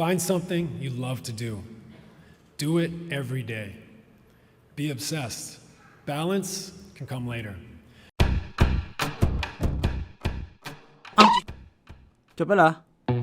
Find something you love to do. Do it every day. Be obsessed. Balance can come later. จบแล้วเหรอ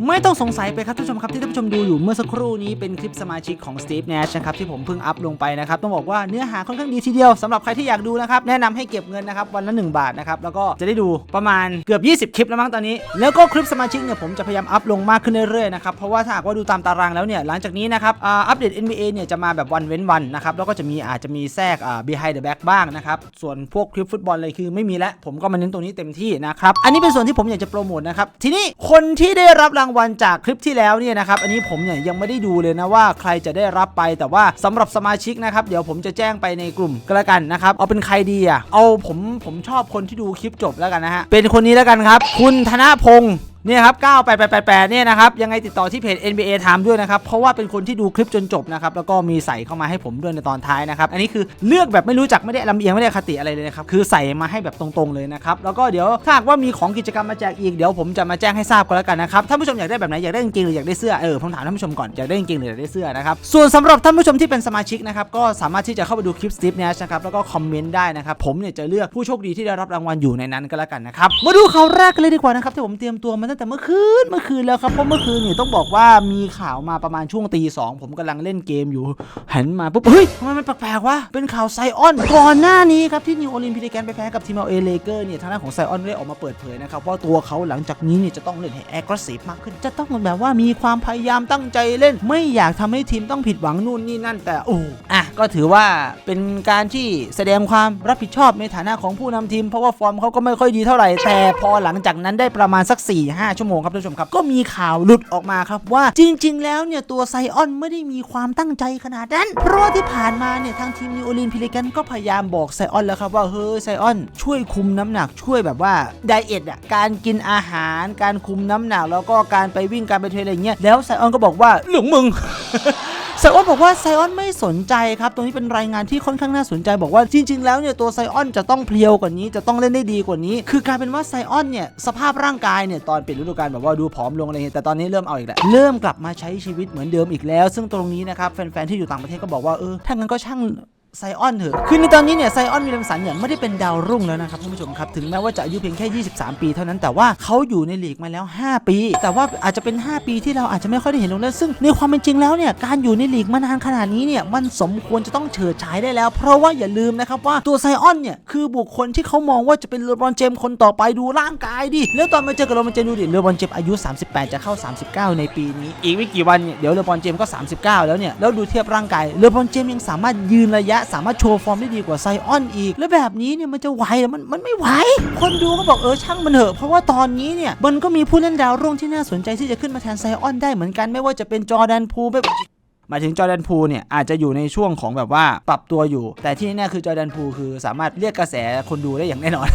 ไม่ต้องสงสัยไปครับท่านผู้ชมครับที่ท่านผู้ชมดูอยู่เมื่อสักครู่นี้เป็นคลิปสมาชิกของ Steve Nash นะครับที่ผมเพิ่งอัพลงไปนะครับต้องบอกว่าเนื้อหาค่อนข้างดีทีเดียวสำหรับใครที่อยากดูนะครับแนะนำให้เก็บเงินนะครับวันละ 1 บาทนะครับแล้วก็จะได้ดูประมาณเกือบ 20 คลิปแล้วมั้งตอนนี้ แล้วก็คลิปสมาชิกเนี่ยผมจะพยายามอัพลงมากขึ้นเรื่อยๆนะครับเพราะว่าถ้าหากว่าดูตามตารางแล้วเนี่ยหลังจากนี้นะครับอัปเดต NBA เนี่ยจะมาแบบวันเว้นวันนะครับแล้วก็จะมีอาจจะมีแทรกอ่า behind the back บ้างนะครับส่วนพวกคลิปฟุตบอลเลยคือไม่มีแล้วผมก็มาเน้นตรงนี้เต็มที่นะครับอันนี้เป็นส่วนที่ผมอยากจะโปรโมทนะครับทีนี้คนที่ได้รับรางวัลจากคลิปที่แล้วเนี่ยนะครับอันนี้ผมเนี่ยยังไม่ได้ดูเลยนะว่าใครจะได้รับไปแต่ว่าสำหรับสมาชิกนะครับเดี๋ยวผมจะแจ้งไปในกลุ่มก็แล้วกันนะครับเอาเป็นใครดีอะเอาผมผมชอบคนที่ดูคลิปจบแล้วกันนะฮะเป็นคนนี้แล้วกันครับ คุณธนพงศ์ เนี่ยครับ98888 เนี่ยนะครับ ยังไงติดต่อที่เพจ NBA Time ด้วยนะครับ เพราะว่าเป็นคนที่ดูคลิปจนจบนะครับ แล้วก็มีใส่เข้ามาให้ผมด้วยในตอนท้ายนะครับ อันนี้คือเลือกแบบไม่รู้จักไม่ได้ลำเอียงไม่ได้คติอะไรเลยนะครับ คือใส่มาให้แบบตรงๆเลยนะครับ แล้วก็เดี๋ยวถ้าหากว่ามีของกิจกรรมมาแจกอีก เดี๋ยวผมจะมาแจ้งให้ทราบกันแล้วกันนะครับท่านผู้ชมอยากได้แบบไหนอยากได้กางเกงหรืออยากได้เสื้อ เออผมถามท่านผู้ชมก่อนอยากได้กางเกงหรืออยากได้เสื้อนะครับ ส่วนสำหรับท่านผู้ชมที่เป็นสมาชิกนะครับ ก็สามารถที่จะเข้าไปดูคลิป Steve Nash นะครับ แล้วก็คอมเมนต์ได้นะครับ ผมเนี่ยจะเลือกผู้โชคดีที่ได้รับรางวัลอยู่ในนั้นก็แล้วกันนะครับ มาดูข่าวแรกกันเลยดีกว่านะครับที่ผมเตรียมตัวมาตั้งแต่เมื่อคืนเมื่อคืนแล้วครับเพราะเมื่อคืนเนี่ยต้องบอกว่ามีข่าวมาประมาณช่วงตีสองผมกำลังเล่นเกมอยู่หันมาปุ๊บเฮ้ยทำไมมันแปลกๆวะเป็นข่าวไซออนก่อนหน้านี้ครับที่นิวโอลินพิลิแกนไปแพ้กับทีมเอเลเกอร์เนี่ยทางด้านของไซออนได้ออกมาเปิดเผยนะครับว่าตัวเขาหลังจากนี้เนี่ยจะต้องเล่นให้แอคทีฟมากขึ้น จะต้องแบบว่ามีความพยายามตั้งใจเล่น ไม่อยากทำให้ทีมต้องผิดหวังนู่นนี่นั่น แต่โอ้อะก็ถือว่าเป็นการที่แสดงความรับผิดชอบในฐานะของผู้นำทีม เพราะว่าฟอร์มเขาก็ไม่ค่อยดีเท่าไหร่แต่พอหลังจากนั้นได้ประมาณสัก5 ชั่วโมงครับท่านผู้ชมครับ ก็มีข่าวหลุดออกมาครับว่าจริง ๆ แล้วเนี่ยตัวไซออนไม่ได้มีความตั้งใจขนาดนั้น เพราะว่าที่ผ่านมาเนี่ยทางทีมนิวโอลินพิลิกันก็พยายามบอกไซออนแล้วครับว่าเฮ้ยไซออนช่วยคุมน้ำหนักช่วยแบบว่าไดเอทอะการกินอาหาร การคุมน้ำหนักแล้วก็การไปวิ่งการไปเทรนอะไรเงี้ยแล้วไซออนก็บอกว่าหลงมึงไซออนบอกว่าไซออนไม่สนใจครับ ตรงนี้เป็นรายงานที่ค่อนข้างน่าสนใจบอกว่าจริง ๆ แล้วเนี่ยตัวไซออนจะต้องเพลียวกว่านี้จะต้องเล่นได้ดีกว่านี้ คือกลายเป็นว่าไซออนเนี่ยสภาพร่างกายเนี่ยตอนปิดฤดูกาลแบบว่าดูผอมลงอะไรเงี้ยแต่ตอนนี้เริ่มเอาอีกแล้วเริ่มกลับมาใช้ชีวิตเหมือนเดิมอีกแล้ว ซึ่งตรงนี้นะครับแฟนๆที่อยู่ต่างประเทศก็บอกว่าเออถ้างั้นก็ช่าง ไซออนเถอะ คือในตอนนี้เนี่ยไซออนวิลเลมสันเนี่ยไม่ได้เป็นดาวรุ่งแล้วนะครับท่านผู้ชมครับ ถึงแม้ว่าจะอายุเพียงแค่ 23 ปีเท่านั้นแต่ว่าเขาอยู่ในลีกมาแล้ว 5 ปี แต่ว่าอาจจะเป็น 5 ปีที่เราอาจจะไม่ค่อยได้เห็นลงเล่นซึ่งในความเป็นจริงแล้วเนี่ยการอยู่ในลีกมานานขนาดนี้เนี่ยมันสมควรจะต้องเฉิดฉายได้แล้ว เพราะว่าอย่าลืมนะครับว่าตัวไซออนเนี่ยคือบุคคลที่เขามองว่าจะเป็นเลบรอนเจมคนต่อไปดูร่างกายดิแล้วตอนมาเจอกับเลบรอนเจมดูดิเลบรอนเจมอายุ 38 จะเข้า 39 ในปีนี้ อีกไม่กี่วันเนี่ยเดี๋ยวเลบรอนเจมก็ 39 แล้วเนี่ยแล้วดูเทียบร่างกายเลบรอนเจมยังสามารถยืนระยะสามารถโชว์ฟอร์มได้ดีกว่าไซออนอีก แล้วแบบนี้เนี่ยมันจะไหวหรอมันมันไม่ไหว คนดูก็บอกเออช่างมันเถอะ เพราะว่าตอนนี้เนี่ยมันก็มีผู้เล่นดาวรุ่งที่น่าสนใจที่จะขึ้นมาแทนไซออนได้เหมือนกันไม่ว่าจะเป็นจอแดนพูแบบ หมายถึงจอร์แดนพูเนี่ยอาจจะอยู่ในช่วงของแบบว่าปรับตัวอยู่ แต่ที่แน่คือจอร์แดนพูคือสามารถเรียกกระแสคนดูได้อย่างแน่นอน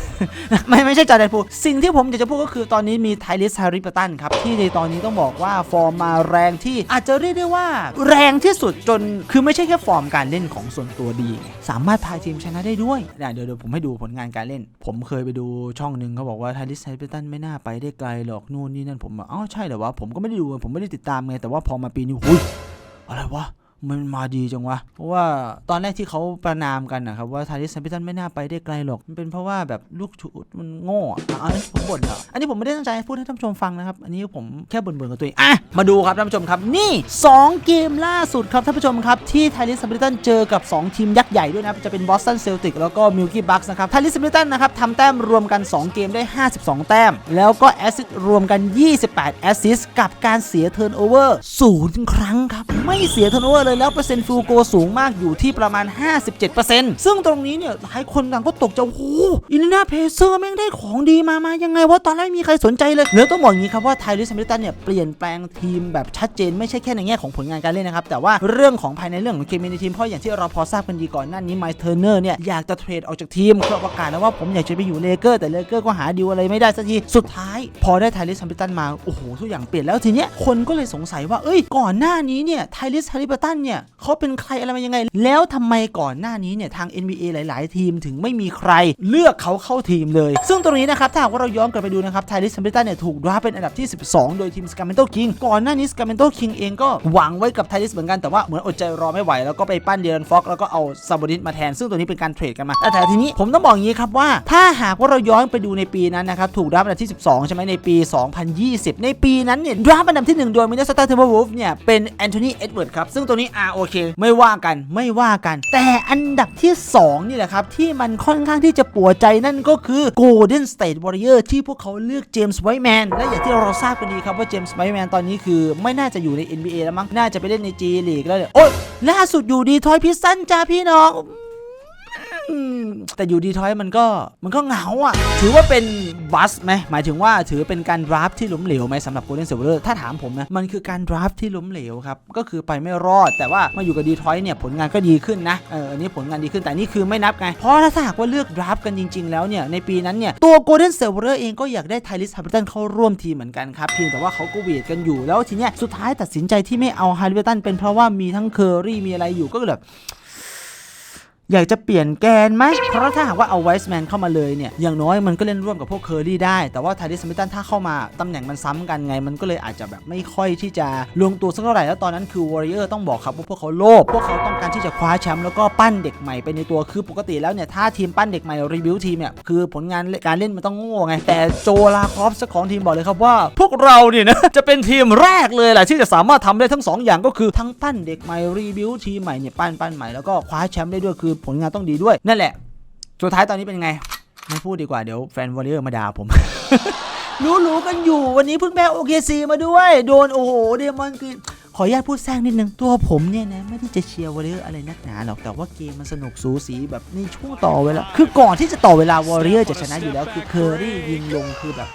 ไม่ไม่ใช่จอร์แดนพูสิ่งที่ผมอยากจะพูดก็คือตอนนี้มีไทลิสฮาริปตันครับ ที่ในตอนนี้ต้องบอกว่าฟอร์มมาแรงที่อาจจะเรียกได้ว่า แรงที่สุดจนคือไม่ใช่แค่ฟอร์มการเล่นของส่วนตัวดี สามารถพาทีมชนะได้ด้วยเดี๋ยวเดี๋ยวผมให้ดูผลงานการเล่น ผมเคยไปดูช่องหนึ่งเขาบอกว่าไทลิสฮาริปตันไม่น่าไปได้ไกลหรอกนู่นนี่นั่นผมบอกอ้าวใช่เหรอวะผมก็ไม่ได้ดูผมไม่ได้ติดตามไงแต่ว่าพอมาปีนี้ หุยอะไรวะ มันมาดีจังวะ เพราะว่าตอนแรกที่เขาประนามกันนะครับว่าทาริสแซมพิตันไม่น่าไปได้ไกลหรอก มันเป็นเพราะว่าแบบลูกชุดมันโง่อะอันนี้ผมบ่นเหรออันนี้ผมไม่ได้ตั้งใจพูดให้ท่านผู้ชมฟังนะครับ อันนี้ผมแค่บ่นๆกับตัวเอง อะ มาดูครับท่านผู้ชมครับ นี่ 2 เกมล่าสุดครับท่านผู้ชมครับที่ทาริสแซมพิตันเจอกับ 2 ทีมยักษ์ใหญ่ด้วยนะ จะเป็นบอสตันเซลติกแล้วก็มิลกี้บัคส์นะครับ ทาริสแซมพิตันนะครับทำแต้มรวมกัน 2 เกมได้ 52 แต้ม แล้วก็แอสซิสต์รวมกัน 28 แอสซิสต์กับการเสียเทิร์นโอเวอร์ศูนย์ครั้งครับ ไม่เสียเทิร์นโอเวอร์เลยแล้วเปอร์เซ็นต์ฟิลโกสูงมากอยู่ที่ประมาณ 57%ซึ่งตรงนี้เนี่ยหลายคนต่างก็ตกใจโอ้โหอินดินาเพเซอร์แม่งได้ของดีมามายังไงว่าตอนแรกมีใครสนใจเลยแล้วต้องบอกอย่างนี้ครับว่าไทลิสแมิลตันเนี่ยเปลี่ยนแปลงทีมแบบชัดเจนไม่ใช่แค่ในแง่ของผลงานการเล่นนะครับแต่ว่าเรื่องของภายในเรื่องของเคมีในทีมเพราะอย่างที่เราพอทราบกันดีก่อนหน้านี้ไมค์เทอร์เนอร์เนี่ยอยากจะเทรดออกจากทีมเพื่อประกาศแล้วว่าผมอยากจะไปอยู่เลเกอร์แต่เลเกอร์ก็หาดีลอะไรไม่ได้สักทีสุดท้าย พอได้ไทลิสแฮมิลตันมาโอ้โหทุกอย่างเปลี่ยนแล้วทีเนี้ยคนก็เลยสงสัยว่าเอ้ยก่อนหน้านี้เนี่ยไทลิสแฮมิลตันเนี่ยเขาเป็นใครอะไรมายังไง แล้วทำไมก่อนหน้านี้เนี่ยทาง NBA หลาย ๆ ทีมถึงไม่มีใครเลือกเขาเข้าทีมเลย ซึ่งตรงนี้นะครับถ้าหากว่าเราย้อนกลับไปดูนะครับไทลิสแฮมิลตันเนี่ยถูกดราฟเป็นอันดับที่ 12 โดยทีมสกาเมนโตคิงก่อนหน้านี้สกาเมนโตคิงเองก็หวังไว้กับไทลิสเหมือนกันแต่ว่าเหมือนอดใจรอไม่ไหว แล้วก็ไปปั้นเดรันฟ็อกแล้วก็เอาซาบอนิสมาแทน ซึ่งตัวนี้เป็นการเทรดกันมาแต่ทีนี้ผมต้องบอกอย่างนี้ครับว่าถ้าหากว่าเราย้อนไปดูในปีนั้นนะครับถูกดราฟอันดับที่ 12 ใช่ไหมในปี 2020 ในปีนั้นเนี่ยดราฟอันดับที่ 1 โดยมิน n สตาเทเบิลวูฟเนี่ยเป็นแอนโทนีเอ็ดเวิร์ดครับซึ่งตัวนี้อ่าโอเค ไม่ว่ากันไม่ว่ากัน แต่อันดับที่ 2 นี่แหละครับ ที่มันค่อนข้างที่จะปวดใจนั่นก็คือ Golden State Warrior ที่พวกเขาเลือกเจมส์ไวท์แมนและอย่างที่เราทราบกันดีครับว่าเจมส์ไวท์แมนตอนนี้คือ ไม่น่าจะอยู่ใน NBA แล้วมั้งน่าจะไปเล่นใน G League แล้วเนี่ยโอ๊ยล่าสุดอยู่ดีทอยพิซซันจ้าพี่น้อง แต่อยู่ดีทอยมันก็มันก็เหงาอะ ถือว่าเป็นบัสไหมหมายถึงว่าถือเป็นการดราฟที่ล้มเหลวไหมสำหรับโกลเด้นเซ r ร์ถ้าถามผมนะมันคือการดราฟที่ล้มเหลวครับ ก็คือไปไม่รอด แต่ว่ามาอยู่กับดีทอยเนี่ยผลงานก็ดีขึ้นนะเอออันนี้ผลงานดีขึ้นแต่นี่คือไม่นับไง เพราะถ้าหากว่าเลือกดราฟกันจริง ๆ แล้วเนี่ยในปีนั้นเนี่ยตัวโกลเด้นเซ r ร์เองก็อยากได้ไทลิสฮับตันเข้าร่วมทีมเหมือนกันครับเพียงแต่ว่าเขาก็เวทกันอยู่แล้วทีเนี้ยสุดท้ายตัดสินใจที่ไม่เอาฮาริเวตันเป็นเพราะว่ามีทั้งเคอรี่มีอะไรอยู่ก็แบบ อยากจะเปลี่ยนแกนไหม เพราะถ้าหากว่าเอาไวส์แมนเข้ามาเลยเนี่ย อย่างน้อยมันก็เล่นร่วมกับพวกเคอร์รี่ได้ แต่ว่าไทดิสมิตันถ้าเข้ามา ตำแหน่งมันซ้ำกันไง มันก็เลยอาจจะแบบไม่ค่อยที่จะลงตัวสักเท่าไหร่ แล้วตอนนั้นคือวอริเออร์ต้องบอกครับว่าพวกเขาโลภ พวกเขาต้องการที่จะคว้าแชมป์แล้วก็ปั้นเด็กใหม่ไปในตัว คือปกติแล้วเนี่ยถ้าทีมปั้นเด็กใหม่รีบิวทีมเนี่ย คือผลงานการเล่นมันต้องโง่ไง แต่โจลาคอฟส์ของทีมบอกเลยครับว่า พวกเราเนี่ยนะ จะเป็นทีมแรกเลยแหละที่จะสามารถทำได้ทั้งสองอย่างก็คือทั้งปั้นเด็กใหม่รีบิวทีมใหม่เนี่ยปั้นปั้นใหม่แล้วก็คว้าแชมป์ได้ด้วยคือผลงานต้องดีด้วย นั่นแหละ สุดท้ายตอนนี้เป็นยังไง ไม่พูดดีกว่าเดี๋ยวแฟนวอลเลย์มาด่าผม รู้ๆกันอยู่วันนี้เพิ่งแพ้โอเคซีมาด้วย โดนโอ้โหเดมอนกรีนขออนุญาตพูดแซงนิดนึง ตัวผมเนี่ยนะไม่ได้จะเชียร์วอลเลย์อะไรนักหนาหรอกแต่ว่าเกมมันสนุกสูสีแบบในช่วงต่อเวลา คือก่อนที่จะต่อเวลาวอลเลย์จะชนะอยู่แล้วคือเคอรี่ยิงลงคือแบบ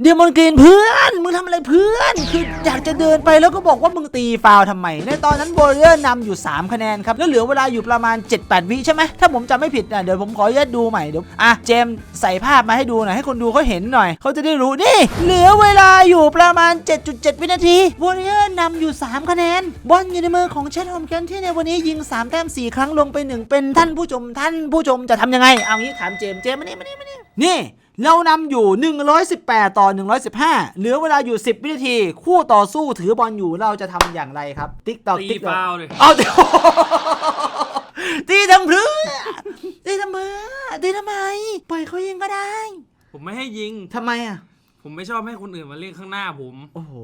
เดมอนกรีนเพื่อน มึงทำอะไรเพื่อน คืออยากจะเดินไปแล้วก็บอกว่ามึงตีฟาวทำไม ในตอนนั้นวอริเออร์นำอยู่ 3 คะแนนครับ แล้วเหลือเวลาอยู่ประมาณ 7-8 วิใช่ไหม ถ้าผมจำไม่ผิดนะเดี๋ยวผมขออนุญาตดูใหม่เดี๋ยว อะ เจมใส่ภาพมาให้ดูหน่อย ให้คนดูเขาเห็นหน่อย เขาจะได้รู้ นี่ เหลือเวลาอยู่ประมาณ 7.7 วินาทีวอริเออร์นำอยู่ 3 คะแนน บอลอยู่ในมือของเชนฮอมแกนที่ในวันนี้ยิง3แต้ม4 ครั้งลงไป 1 เป็นท่านผู้ชมท่านผู้ชมจะทำยังไง เอางี้ถามเจมเจมมานี่มานี่มานี่นี่เรานำอยู่ 118 ต่อ 115 เหลือเวลาอยู่ 10 วินาที คู่ต่อสู้ถือบอลอยู่เราจะทำอย่างไรครับ ติ๊กตอกตีติ๊กตอกฟาวล์เลยเอาเดี๋ยวตีทำเพื่อตีทำเพื่อตีทำไม ปล่อยเขายิงก็ได้ผมไม่ให้ยิง ทำไมอะ ผมไม่ชอบให้คนอื่นมาเล่นข้างหน้าผม โอ้โห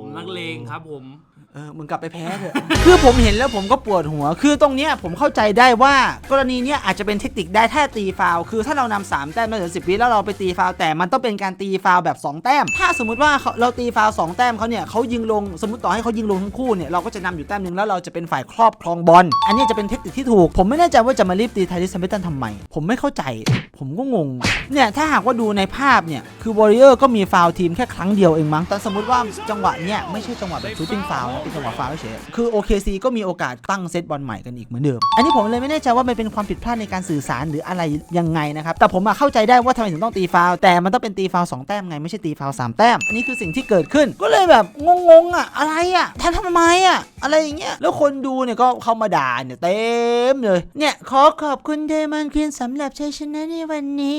ผมนักเลงครับผมเออมึงกลับไปแพ้เถอะ คือผมเห็นแล้วผมก็ปวดหัว คือตรงเนี้ยผมเข้าใจได้ว่ากรณีเนี้ยอาจจะเป็นเทคนิคได้ถ้าตีฟาวคือถ้าเรานำสามแต้มมาเหลือสิบวิแล้วเราไปตีฟาวแต่มันต้องเป็นการตีฟาวแบบ 2 แต้ม ถ้าสมมุติว่าเราตีฟาวล์สองแต้มเขาเนี่ยเขายิงลงสมมติต่อให้เขายิงลงทั้งคู่เนี่ยเราก็จะนำอยู่แต้มหนึ่งแล้วเราจะเป็นฝ่ายครอบครองบอลอันนี้จะเป็นเทคนิคที่ถูก ผมไม่แน่ใจว่าจะมารีบตีไทริสซัมเบตันทำไมผมไม่เข้าใจ ผมก็งงเนี่ยถ้าหากว่าดูในภาพเนี่ยคือวอริเออร์ก็มีฟาวทีมแค่ครั้งเดียวเองมั้งแต่สมมติว่าจังหวะเนี่ยไม่ใช่จังหวะแบบชูตติ้งฟาวล์นะเป็นจังหวะฟาวเฉยคือ OKC ก็มีโอกาสตั้งเซตบอลใหม่กันอีกเหมือนเดิม อันนี้ผมเลยไม่แน่ใจว่ามันเป็นความผิดพลาดในการสื่อสารหรืออะไรยังไงนะครับ แต่ผมเข้าใจได้ว่าทำไมถึงต้องตีฟาวแต่มันต้องเป็นตีฟาวสองแต้มไงไม่ใช่ตีฟาวสามแต้ม อันนี้คือสิ่งที่เกิดขึ้น ก็เลยแบบงงๆอะอะไรอะทำทำไมอะอะไรอย่างเงี้ย แล้วคนดูเนี่ยก็เข้ามาด่าเนี่ยเต็มเลย เนี่ยขอขอบคุณเดมอนควีนสำหรับชัยชนะในวันนี้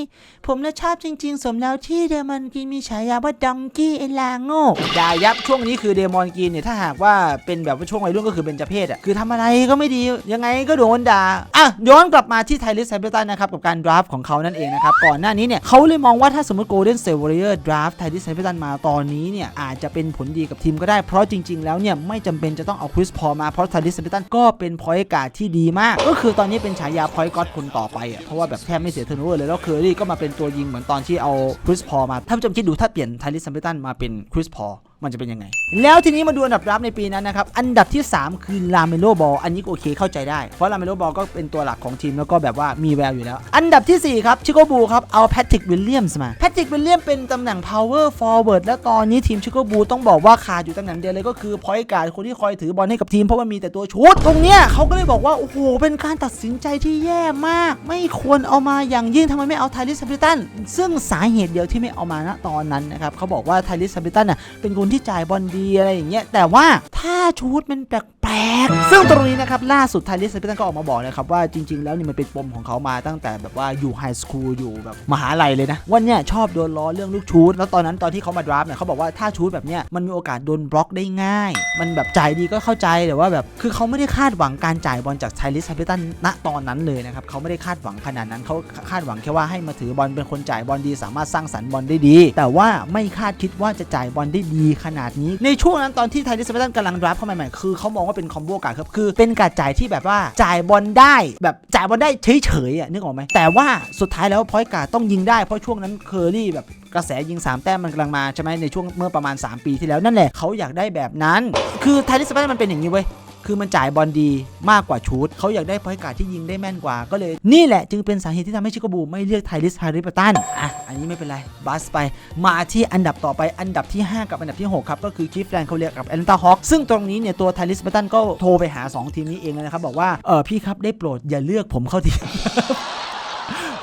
ผมน่ะชอบจริง ๆ สมแล้วที่เดมอนกรีนมีฉายาว่าดองกี้ไอลาโง่ด่ายับช่วงนี้คือเดมอนกรีนเนี่ยถ้าหากว่าเป็นแบบว่าช่วงวัยรุ่นก็คือเป็นเจเพศอะคือทำอะไรก็ไม่ดียังไงก็โดนด่าอะย้อนกลับมาที่ไทลิสไซเบตันนะครับกับการดราฟของเขานั่นเองนะครับก่อนหน้านี้เนี่ยเขาเลยมองว่าถ้าสมมติโกลเด้นเซเวอร์เออร์ดราฟไทลิสไซเบตันมาตอนนี้เนี่ยอาจจะเป็นผลดีกับทีมก็ได้เพราะจริง ๆ แล้วเนี่ยไม่จำเป็นจะต้องเอาคริสพอมาเพราะไทลิสไซเบตันก็เป็นพอยต์การ์ดที่ดีมาก ก็คือตอนนี้เป็นฉายาพอยต์ก็อดคนต่อไปอะเพราะว่าแบบแทบไม่เสียเทอร์นเวอร์เลยแล้วเคอรี่ก็มาเป็นตัวยิงเหมือนตอนที่เอาคริสพอมา ถ้าผู้ชมคิดดูถ้าเปลี่ยนไทลิสไซเบตันมาเป็นคริสพอ มันจะเป็นยังไง แล้วทีนี้มาดูอันดับรับในปีนั้นนะครับ อันดับที่ 3 คือลาเมโลบอลอันนี้โอเคเข้าใจได้ เพราะลาเมโลบอลก็เป็นตัวหลักของทีมแล้วก็แบบว่ามีแววอยู่แล้ว อันดับทีสี่4 ครับ ชิโกบูครับ เอาแพทริกวิลเลียมส์มา แพทริกวิลเลียมเป็นตำแหน่ง power forward แล้วตอนนี้ทีมชิโกบูต้องบอกว่าขาดอยู่ตำแหน่งเดียวเลยก็คือพอยการ์ดคนที่คอยถือบอลให้กับทีมเพราะว่ามีแต่ตัวชุดตรงเนี้ยเขาก็เลยบอกว่าโอ้โหเป็นการตัดสินใจที่แย่มาก ไม่ควรเอามาอย่างยิ่งทำไมไม่เอาไทลิสซัมเบตันซึ่งสาเหตุเดียวที่ไม่เอามาณตอนนั้นนะครับเขาบอกว่าไทลิสซัมเบตันน่ะเป็นคนที่จ่ายบอลดีอะไรอย่างเงี้ยแต่ว่าถ้าชุดมันแแปลกๆ ซึ่งตรงนี้นะครับล่าสุดไทลิสเปตันก็ออกมาบอกเลยครับว่าจริง ๆ แล้วนี่มันเป็นปมของเขามาตั้งแต่แบบว่าอยู่ไฮสคูลอยู่แบบมหาลัยเลยนะว่าเนี่ยชอบโดนล้อเรื่องลูกชูดแล้วตอนนั้นตอนที่เขามาดราฟเนี่ยเขาบอกว่าถ้าชูดแบบเนี้ยมันมีโอกาสโดนบล็อกได้ง่าย มันแบบจ่ายดีก็เข้าใจแต่ว่าแบบคือเขาไม่ได้คาดหวังการจ่ายบอลจากไทลิสเปตันณตอนนั้นเลยนะครับเขาไม่ได้คาดหวังขนาดนั้นเขาคาดหวังแค่ว่าให้มาถือบอลเป็นคนจ่ายบอลดี สามารถสร้างสรรค์บอลได้ดี แต่ว่าไม่คาดคิดว่าจะจ่ายบอลได้ดีขนาดนี้ในช่วงนั้นตอนที่ไทลิสเปตันกำลังดราฟเข้ามาใหม่ๆคือเขามองว่าเป็นคอมโบการ์ดครับคือเป็นการจ่ายที่แบบว่าจ่ายบอลได้ แบบจ่ายบอลได้เฉยๆอะนึกออกไหมแต่ว่าสุดท้ายแล้วพอยการ์ดต้องยิงได้เพราะช่วงนั้นเคอรี่แบบกระแสยิง 3 แต้มมันกำลังมาใช่ไหมในช่วงเมื่อประมาณ 3 ปีที่แล้วนั่นแหละเขาอยากได้แบบนั้น คือไทลิสเปตันมันเป็นอย่างนี้เว้ย คือมันจ่ายบอลดีมากกว่าชูดเขาอยากได้พอยต์การ์ดที่ยิงได้แม่นกว่าก็เลย นี่แหละจึงเป็นสาเหตุที่ทำให้ชิคาบูไม่เลือกไทลิสฮาริปตันอะอันนี้ไม่เป็นไรบัสไป มาที่อันดับต่อไปอันดับที่ 5 กับอันดับที่ 6 ครับ ก็คือคิฟแลนด์เขาเรียกกับแอตแลนตาฮอคซึ่งตรงนี้เนี่ยตัวไทลิสเปตันก็โทรไปหา 2 ทีมนี้เองเลยนะครับบอกว่าเออพี่ครับได้โปรดอย่าเลือกผมเข้าทีม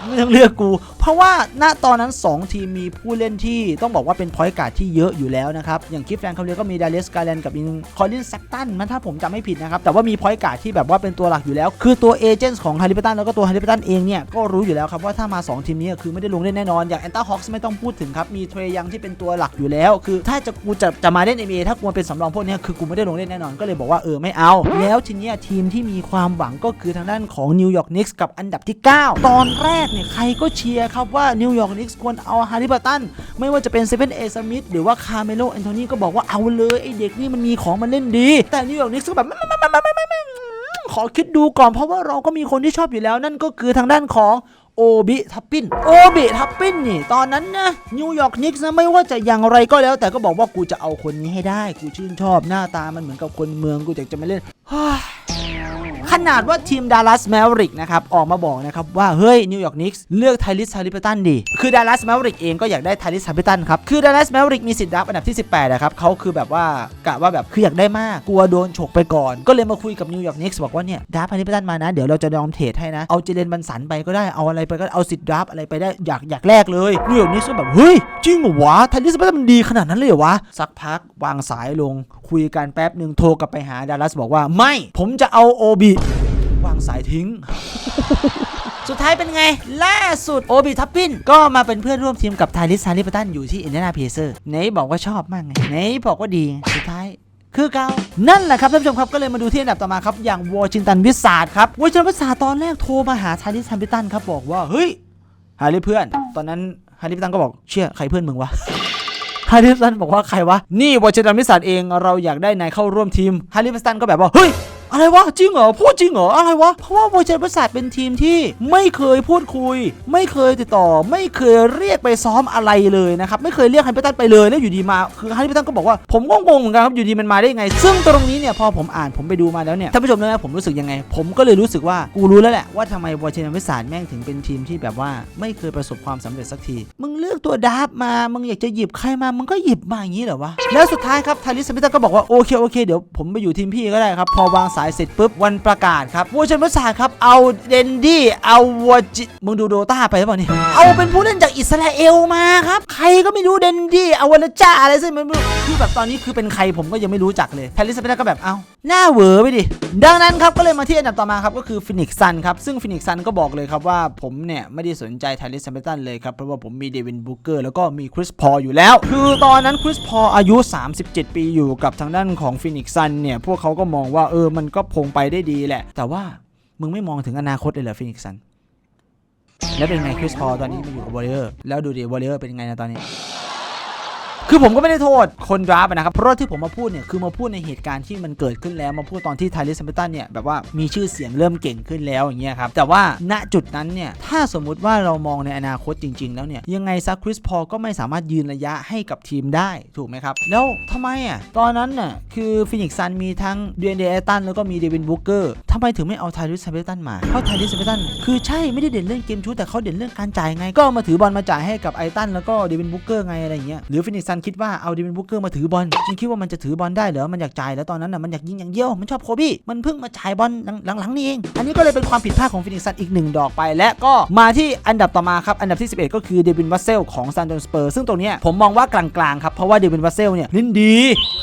ไม่ต้องเลือกกู เพราะว่าณตอนนั้น 2 ทีมมีผู้เล่นที่ต้องบอกว่าเป็นพอยต์การ์ดที่เยอะอยู่แล้วนะครับ อย่างคลิฟแฟนเขาเรียกก็มีดาริสกาแลนกับอินคอลินแซกตันมันถ้าผมจำไม่ผิดนะครับ แต่ว่ามีพอยต์การ์ดที่แบบว่าเป็นตัวหลักอยู่แล้ว คือตัวเอเจนต์ของฮาริเปตันแล้วก็ตัวฮาริเปตันเองเนี่ยก็รู้อยู่แล้วครับว่าถ้ามา 2 ทีมนี้คือไม่ได้ลงเล่นแน่นอนอย่างแอนต้าฮอคส์ไม่ต้องพูดถึงครับมีเทรยังที่เป็นตัวหลักอยู่แล้ว คือถ้าจะกูจะจะมาเล่น NBA ถ้ากูมาเป็นสำรองพวกเนี้คือกูไม่ได้ลงเล่นแน่นอนก็เลยบอกว่าเออไม่เอา แล้วทีนี้ทีมที่มีความหวังก็คือทางด้านของนิวยอร์กนิกส์กับอันดับที่ 9 ตอนแรกเนี่ยใครก็เชียร์ครับว่านิวยอร์กนิกส์ควรเอาฮาริบัตัน ไม่ว่าจะเป็นเซเว่นเอสมิธหรือว่าคาร์เมโลแอนโทนีก็บอกว่าเอาเลยไอเด็กนี่มันมีของมันเล่นดี แต่นิวยอร์กนิกส์ก็แบบขอคิดดูก่อนเพราะว่าเราก็มีคนที่ชอบอยู่แล้วนั่นก็คือทางด้านของโอบิทับปินโอบิทับปินนี่ ตอนนั้นนะนิวยอร์กนิกส์นะไม่ว่าจะอย่างไรก็แล้ว แต่ก็บอกว่ากูจะเอาคนนี้ให้ได้ กูชื่นชอบหน้าตามันเหมือนกับคนเมืองกูอยากจะมาเล่น นาดว่าทีมดัลลัสแมวริกนะครับออกมาบอกนะครับว่าเฮ้ยนิวยอร์กนิกส์เลือกไทลิสฮาริปตันดีคือดัลลัสแมวริกเองก็อยากได้ไทลิสฮาริปตันครับคือดัลลัสแมวริกมีสิทธิ์รับอันดับที่ 18นะครับเขาคือแบบว่ากะว่าแบบคืออยากได้มากกลัวโดนฉกไปก่อน ก็เลยมาคุยกับนิวยอร์กนิกส์บอกว่าเนี่ยดับฮาริปตันมานะเดี๋ยวเราจะยอมเทรดให้นะเอาเจเลนบันสันไปก็ได้เอาอะไรไปก็เอาสิทธิ์ดับอะไรไปได้อยากอยากแลกเลยนิวยอร์กนิกส์ก็แบบเฮ้ยจริงเหรอวะไทลิสฮาริปตันมันดีขนาดนั้นเลยเหรอวะสักพักวางสายลงคุยกันแป๊บหนึ่งโทรกลับไปหาดัลลัสบอกว่าไม่ ผมจะเอาโอบิ วางสายทิ้ง สุดท้ายเป็นไง ล่าสุดโอบิทัพปินก็มาเป็นเพื่อนร่วมทีมกับไทลิสซาริปตันอยู่ที่อินเดียนาเพเซอร์ไหนบอกว่าชอบมากไงไหนบอกว่าดีสุดท้ายคือเกานั่นแหละครับท่านผู้ชมครับก็เลยมาดูที่อันดับต่อมาครับ อย่างวอชิงตันวิสาดครับวอชิงตันวิสาดตอนแรกโทรมาหาไทลิสซาริปตันครับบอกว่าเฮ้ยฮาริเพื่อน ตอนนั้นฮาริปตันก็บอกเชื่อใครเพื่อนมึงวะฮาริสันบอกว่าใครวะ นี่วอชิงตันวิสาดเองเราอยากได้นายเข้าร่วมทีมฮาริสันก็แบบว่าเฮ้ย อะไรวะจริงเหรอพูดจริงเหรออะไรวะเพราะว่าวอชิงตันวิสาดเป็นทีมที่ไม่เคยพูดคุย ไม่เคยติดต่อ ไม่เคยเรียกไปซ้อมอะไรเลยนะครับไม่เคยเรียกฮาริสันไปเลยแล้วอยู่ดีมาคือฮาริสันก็บอกว่าผมก็งงเหมือนกันครับอยู่ดีมันมาได้ยังไง ซึ่งตรงนี้เนี่ยพอผมอ่านผมไปดูมาแล้วเนี่ยท่านผู้ชมรู้ไหมผมรู้สึกยังไง ผมก็เลยรู้สึกว่ากูรู้แล้วแหละว่าทำไมวอชิงตันวิสาดแม่งถึงเป็นทีมที่แบบว่าไม่เคยประสบความสำเร็จสักทีมึงเลือกตัวดาร์ฟมามึงอยากจะหยิบใครมามึงก็หยิบมาอย่างนี้เหรอวะแล้วสุดท้ายครับทาริสมิตันก็บอกว่าโอเคโอเคเดี๋ยวผมไปอยู่ทีมพี่ก็ได้ครับพอวางสายเสร็จปุ๊บวันประกาศครับวอชิงตันวิสาครับเอาเดนดี้เอาวอจิมึงดูโดต้าไปหรือเปล่านี่เอาเป็นผู้เล่นจากอิสราเอลมาครับ ใครก็ไม่รู้เดนดี้เอาวันจ้าอะไรซึ่งมันคือแบบตอนนี้คือเป็นใครผมก็ยังไม่รู้จักเลยทาริสมิตันก็แบบเอ้าหน้าเหวอไปดิ ดังนั้นครับก็เลยมาที่อันดับต่อมาครับก็คือฟินิกซันครับซึ่งฟินิกซันก็บอกเลยครับว่าผมเนี่ยไม่ได้สนใจไทลิสแซมเปตันเลยครับเพราะว่าผมมีเดวินบูเกอร์แล้วก็มีคริสพออยู่แล้ว คือตอนนั้นคริสพออายุ 37 ปีอยู่กับทางด้านของฟินิกซันเนี่ยพวกเขาก็มองว่าเออมันก็พงไปได้ดีแหละ แต่ว่ามึงไม่มองถึงอนาคตเลยเหรอฟินิกซันแล้วเป็นไงคริสพอตอนนี้มาอยู่กับวอริเออร์แล้วดูดิวอริเออร์เป็นไงนะตอนนี้ คือผมก็ไม่ได้โทษคนดราฟนะครับ เพราะว่าที่ผมมาพูดเนี่ยคือมาพูดในเหตุการณ์ที่มันเกิดขึ้นแล้วมาพูดตอนที่ไทลิสซัมเปตันเนี่ยแบบว่ามีชื่อเสียงเริ่มเก่งขึ้นแล้วอย่างเงี้ยครับแต่ว่าณจุดนั้นเนี่ยถ้าสมมุติว่าเรามองในอนาคตจริง ๆ แล้วเนี่ยยังไงซักคริสพอก็ไม่สามารถยืนระยะให้กับทีมได้ถูกไหมครับ แล้วทำไมอะตอนนั้นน่ะคือฟินิกซันมีทั้งเดนเดอตันแล้วก็มีเดวินบูเกอร์ทำไมถึงไม่เอาไทลิสซัมเปตันมาเพราะไทลิสซัมเปตันคือใช่ไม่ได้เด่นเรื่องเกมชูตแต่เขาเด่นเรื่องการจ่ายไง ก็มาถือบอลมาจ่ายให้กับไอตันแล้วก็เดวินบูเกอร์ไงอะไรเงี้ยหรือฟินิกซันนคิดว่าเอาเดวินบุกเกอร์มาถือบอลมันคิดว่ามันจะถือบอลได้เหรอมันอยากจ่ายแล้วตอนนั้นน่ะมันอยากยิงอย่างเดียวมันชอบโคบี้มันเพิ่งมาจ่ายบอลหลังๆนี่เองอันนี้ก็เลยเป็นความผิดพลาดของฟินิกซันอีกหนึ่งดอกไป และก็มาที่อันดับต่อมาครับอันดับที่ 11 ก็คือเดวินวัสเซลของซานโดนสเปอร์ซึ่งตรงนี้ผมมองว่ากลางๆครับเพราะว่าเดวินวัสเซลเนี่ยเล่นดี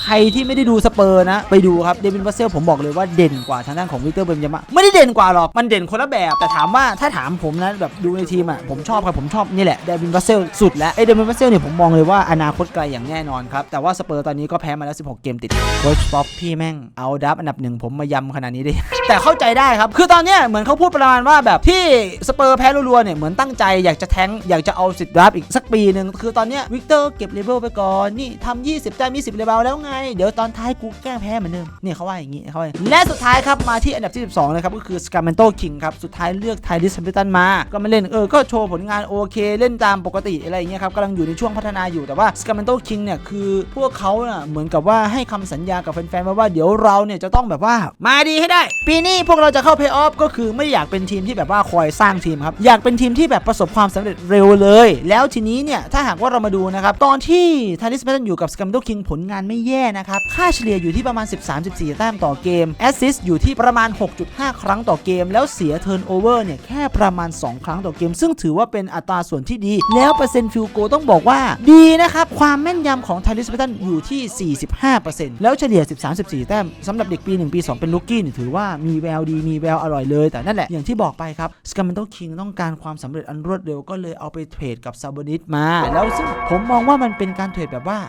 ใครที่ไม่ได้ดูสเปอร์นะไปดูครับเดวินวัสเซลผมบอกเลยว่าเด่นกว่าทางด้านของวิกเตอร์เบนยามะไม่ได้เด่นกว่าหรอกมันเด่นคนละแบบแต่ถามว่าถ้าถามผมนะแบบดูในทีมอะผมชอบครับผมชอบนี่แหละเดวินวัสเซลสุดแล้วไอเดวินวัสเซลเนี่ยผมมองเลยว่าอนาคตไกลอย่างแน่นอนครับ แต่ว่าสเปอร์ตอนนี้ก็แพ้มาแล้ว 16 เกมติดโค้ชป๊อปพี่แม่งเอาดับอันดับหนึ่งผมมายำขนาดนี้ได้ แต่เข้าใจได้ครับ คือตอนเนี้ยเหมือนเขาพูดประมาณว่าแบบที่สเปอร์แพ้รัวๆเนี่ยเหมือนตั้งใจอยากจะแทงอยากจะเอาสิทธิ์รับอีกสักปีหนึ่งคือตอนเนี้ยวิกเตอร์เก็บเลเวลไปก่อนนี่ทำ20แต้ม20เลเวลแล้วไง เดี๋ยวตอนท้ายกูแกล้งแพ้เหมือนเดิมเนี่ยเขาว่าอย่างงี้เขาว่าอย่างงี้และสุดท้ายครับมาที่อันดับที่ 12นะครับก็คือสกาเมนโตคิงครับสุดท้ายเลือกไทลิสแฮมเปตันมาก็มาเล่นเออก็โชว์ผลงานโอเค เล่นตามปกติอะไรอย่างเงี้ยครับกำลังอยู่ในช่วงพัฒนาอยู่แต่ว่าสกาเมนโตคิงเนี่ยคือพวกเขาน่ะเหมือนกับว่าให้คำสัญญากับแฟนๆไว้ว่าเดี๋ยวเราเนี่ยจะต้องแบบว่ามาดีให้ได้ ปีนี้พวกเราจะเข้าเพย์ออฟก็คือไม่อยากเป็นทีมที่แบบว่าคอยสร้างทีมครับ อยากเป็นทีมที่แบบประสบความสำเร็จเร็วเลย แล้วทีนี้เนี่ยถ้าหากว่าเรามาดูนะครับตอนที่ทาริสเปตันอยู่กับสกัมโดคิงผลงานไม่แย่นะครับค่าเฉลี่ยอยู่ที่ประมาณ 13-14 แต้มต่อเกมแอสซิสอยู่ที่ประมาณ 6.5 ครั้งต่อเกม แล้วเสียเทิร์นโอเวอร์เนี่ยแค่ประมาณ 2 ครั้งต่อเกม ซึ่งถือว่าเป็นอัตราส่วนที่ดี แล้วเปอร์เซ็นต์ฟิลโกต้องบอกว่าดีนะครับความแม่นยำของไทลิสเปตันอยู่ที่ 45%แล้วเฉลี่ย 13-14 แต้มสำหรับเด็กปี 1 ปี 2 เป็นลูกกี้นี่ถือว่ามีแววดีมีแววอร่อยเลย แต่นั่นแหละ อย่างที่บอกไปครับสกัมเมนโตคิงต้องการความสำเร็จอันรวดเร็วก็เลยเอาไปเทรดกับซาบอนิสมา แล้วซึ่งผมมองว่ามันเป็นการเทรดแบบว่า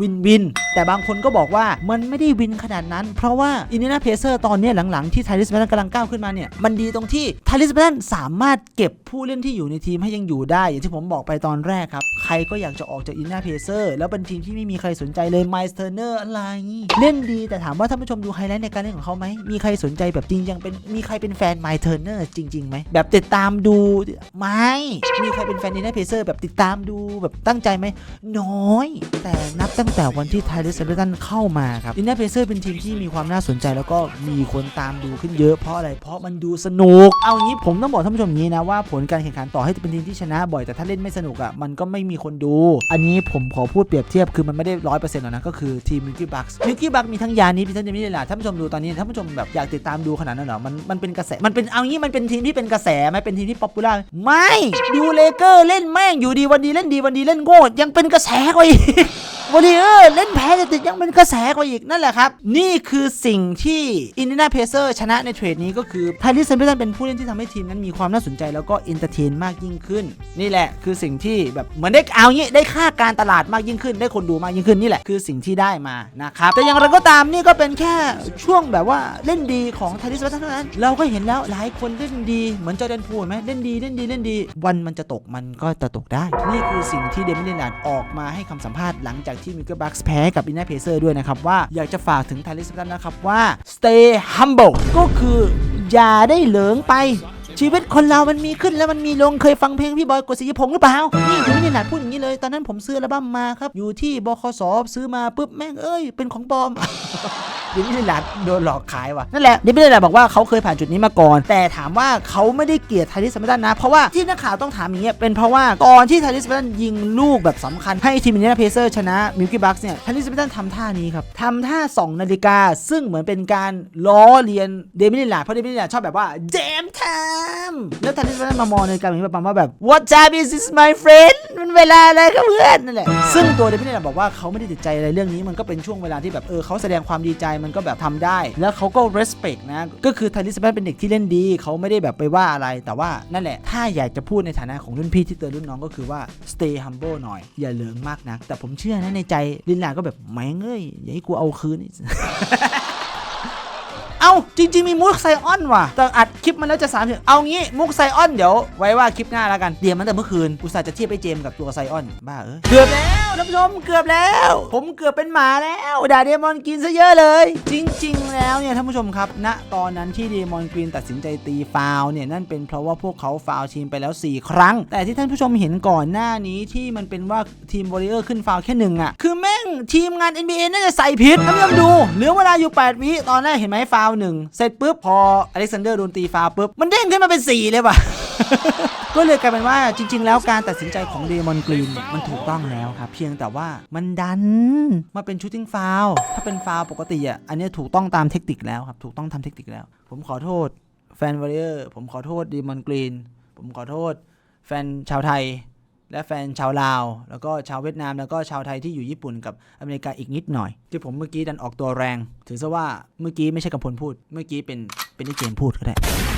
วินวิน แต่บางคนก็บอกว่ามันไม่ได้วินขนาดนั้น เพราะว่าอินเดียนาเพเซอร์ตอนนี้หลังๆ ที่ไทลิสแมนกำลังก้าวขึ้นมาเนี่ยมันดีตรงที่ไทลิสแมนสามารถเก็บผู้เล่นที่อยู่ในทีมให้ยังอยู่ได้ อย่างที่ผมบอกไปตอนแรกครับ ใครก็อยากจะออกจากอินเดียนาเพเซอร์แล้วเป็นทีมที่ไม่มีใครสนใจเลยไมสเทอร์เนอร์อะไรเล่นดีแต่ถามว่าท่านผู้ชมดูไฮไลท์ในการเล่นของเขาไหมมีใครสนใจแบบจริงยังเป็นมีใครเป็นแฟนไมสเทอร์เนอร์จริงๆไหมแบบติดตามดูไหมมีใครเป็นแฟนอินเดียนาเพเซอร์แบบติดตามดูแบบตั้งใจไหมน้อย แต่นับตั้งแต่วันที่ไทเลสเบตันเข้ามาครับอินเดียเพเซอร์เป็นทีมที่มีความน่าสนใจแล้วก็มีคนตามดูขึ้นเยอะเพราะอะไรเพราะมันดูสนุก เอางี้ผมต้องบอกท่านผู้ชมงนี้นะว่าผลการแข่งขันต่อให้เป็นทีมที่ชนะบ่อยแต่ถ้าเล่นไม่สนุกอะมันก็ไม่มีคนดู อันนี้ผมขอพูดเปรียบเทียบคือมันไม่ได้ร้อยเปอร์เซ็นต์หรอกนะก็คือทีมมิลกี้บัคส์มิลกี้บัคมีทั้งยานี้มีทั้งเดมิเลลาท่านผู้ชมดูตอนนี้ท่านผู้ชมแบบอยากติดตามดูขนาดนั้นเหรอมันมันเป็นกระแสมันเป็นเอางี้มันเป็นทีมที่เป็นกระแสไหมเป็นทีมที่ป๊อปปูล่าไม่ดูเลเกอร์เล่นแม่งอยู่ดีวันดีเล่นดีวันดีเล่นโง่ยังเป็นกระแสกว่าอีก วันนี้เออเล่นแพ้แต่ติดยังเป็นกระแสกว่าอีกนั่นแหละครับ นี่คือสิ่งที่อินเดียนาเพเซอร์ชนะในเทรดนี้ก็คือไทลิสเซนเปตันเป็นผู้เล่นที่ทำให้ทีมนั้นมีความน่าสนใจแล้วก็เอนเตอร์เทนมากยิ่งขึ้น นี่แหละคือสิ่งที่แบบเหมือนได้เอางี้ได้ค่าการตลาดมากยิ่งขึ้น ได้คนดูมากยิ่งขึ้นนี่แหละคือสิ่งที่ได้มานะครับแต่อย่างไรก็ตามนี่ก็เป็นแค่ช่วงแบบว่าเล่นดีของไทลิสเปตันเท่านั้นเราก็เห็นแล้วหลายคนเล่นดีเหมือนจอร์แดนพูลไหมเล่นดีเล่นดีเล่นดี วันมันจะตกมันก็จะตกได้ นี่คือสิ่งที่เดมิเลนาร์ออกมาให้คำสัมภาษณ์หลังจากที่มิเกอร์บัคแพ้กับอินเนอร์เพเซอร์ด้วยนะครับว่าอยากจะฝากถึงไทลิสตันนะครับว่า stay humble ก็คืออย่าได้เหลิงไปชีวิตคนเรามันมีขึ้นแล้วมันมีลงเคยฟังเพลงพี่บอยกฤษยพงศ์หรือเปล่า นี่เดมิเลนาร์ดพูดอย่างนี้เลย ตอนนั้นผมซื้อระบั้มมาครับ อยู่ที่บคสซื้อมาปุ๊บแม่งเอ้ย เป็นของปลอม เดมิเลนาร์ดโดนหลอกขายว่ะนั่นแหละเดมิเลนาร์ดบอกว่าเขาเคยผ่านจุดนี้มาก่อน แต่ถามว่าเขาไม่ได้เกลียดไทลิสเปตันนะ เพราะว่าที่นักข่าวต้องถามอย่างเงี้ยเป็นเพราะว่าตอนที่ไทลิสเปตันยิงลูกแบบสำคัญให้ทีมอินเดียนาเพเซอร์ชนะมิลกี้บัคส์เนี่ยไทลิสเปตันทำท่านี้ครับทำท่า 2 นาฬิกา ซึ่งเหมือนเป็นการล้อเลียนเดมิเลนาร์ดเพราะเดมิเลนาร์ดชอบแบบว่า jam time แล้วไทลิสเปตันมามองในกาเหมือนประมาณว่าแบบ what time is this my friend มันเวลาอะไรครับเพื่อนนั่นแหละซึ่งตัวเดมิเลนาร์ดบอกว่าเขาไม่ได้ติดใจอะไรเรื่องนี้มันก็เป็นช่วงเวลาที่แบบเออเขาแสดงความดีใจมันก็แบบทำได้ แล้วเขาก็ respect นะ ก็คือไทลิสเปตันเป็นเด็กที่เล่นดี เขาไม่ได้แบบไปว่าอะไร แต่ว่านั่นแหละ ถ้าอยากจะพูดในฐานะของรุ่นพี่ที่เตือนรุ่นน้องก็คือว่า stay humble หน่อย อย่าเหลิงมากนัก แต่ผมเชื่อนะในใจลินลาก็แบบแม่งเอ้ยอย่าให้กูเอาคืน เอ้าจริง ๆ มีมุกไซออนว่ะ แต่อัดคลิปมันแล้วจะสามสิบเอางี้มุกไซออนเดี๋ยวไว้ว่าคลิปหน้าแล้วกัน เดี๋ยวมันแต่เมื่อคืนอุตส่าห์จะเทียบไอ้เจมกับตัวไซออนบ้าเอ้ยเกือบแล้วท่านผู้ชมเกือบแล้ว ผมเกือบเป็นหมาแล้วด่าเดมอนกินซะเยอะเลย จริง ๆ แล้วเนี่ยท่านผู้ชมครับณตอนนั้นที่เดมอนกรีนตัดสินใจตีฟาวเนี่ยนั่นเป็นเพราะว่าพวกเขาฟาวทีมไปแล้ว 4 ครั้ง แต่ที่ท่านผู้ชมเห็นก่อนหน้านี้ที่มันเป็นว่าทีมวอริเออร์ขึ้นฟาวแค่หนึ่งอะคือแม่งทีมงาน NBA น่าจะใส่ผิดท่านผู้ชมดูเหลือเวลาอยู่ 8 วิตอนแรกเห็นไหมฟาวล์หนึ่งเสร็จปุ๊บพออเล็กซานเดอร์โดนตีฟาวปุ๊บมันเด้งขึ้นมาเป็น 4 เลยว่ะ ก็เลยกลายเป็นว่าจริง ๆ แล้วการตัดสินใจของเดมอนกรีนมันถูกต้องแล้วครับ เพียงแต่ว่ามันดันมาเป็นชูตติ้งฟาวถ้าเป็นฟาวปกติอะอันนี้ถูกต้องตามเทคนิคแล้วครับถูกต้องทำเทคนิคแล้ว ผมขอโทษแฟนวอริเออร์ผมขอโทษเดมอนกรีนผมขอโทษ แฟนชาวไทย และแฟนชาวลาว แล้วก็ชาวเวียดนาม แล้วก็ชาวไทยที่อยู่ญี่ปุ่นกับอเมริกาอีกนิดหน่อย ที่ผมเมื่อกี้ดันออกตัวแรง ถือซะว่าเมื่อกี้ไม่ใช่กำพลพูด เมื่อกี้เป็นเป็นที่เจมพูดก็ได้